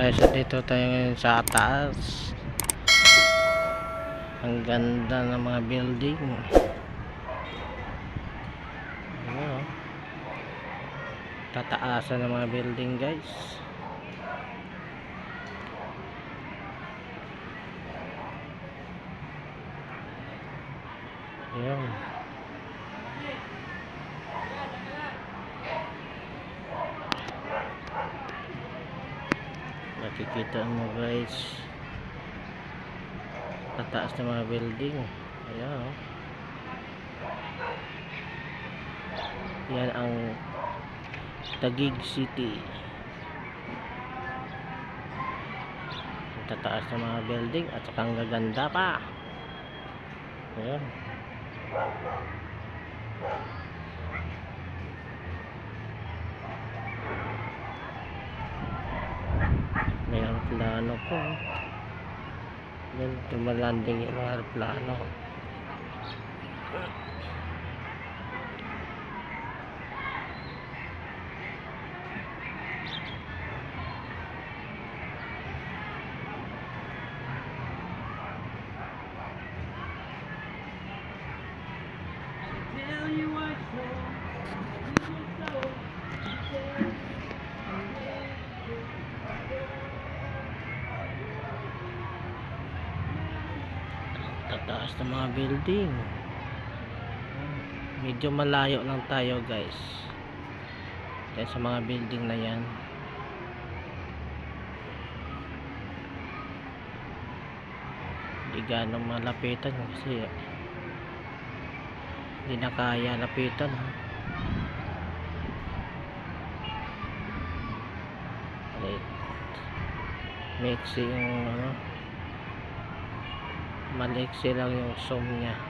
Guys, dito tayo ngayon sa taas. Ang ganda ng mga building. Ano? Tataasan ng mga building, guys. Ayan. Nakikita mo guys. Tataas ng mga building. Ayan oh. Yan ang Taguig City. Tataas ng mga building at saka ang gaganda pa. Ayan. Aeroplano po. Yan, tumalanding yung aeroplano. Tataas ng mga building. Medyo malayo lang tayo guys. Kaya sa mga building na yan. Hindi ganong malapitan kasi hindi na kaya lapitan. Wait. Mixi yung ano maliksi lang yung zoom niya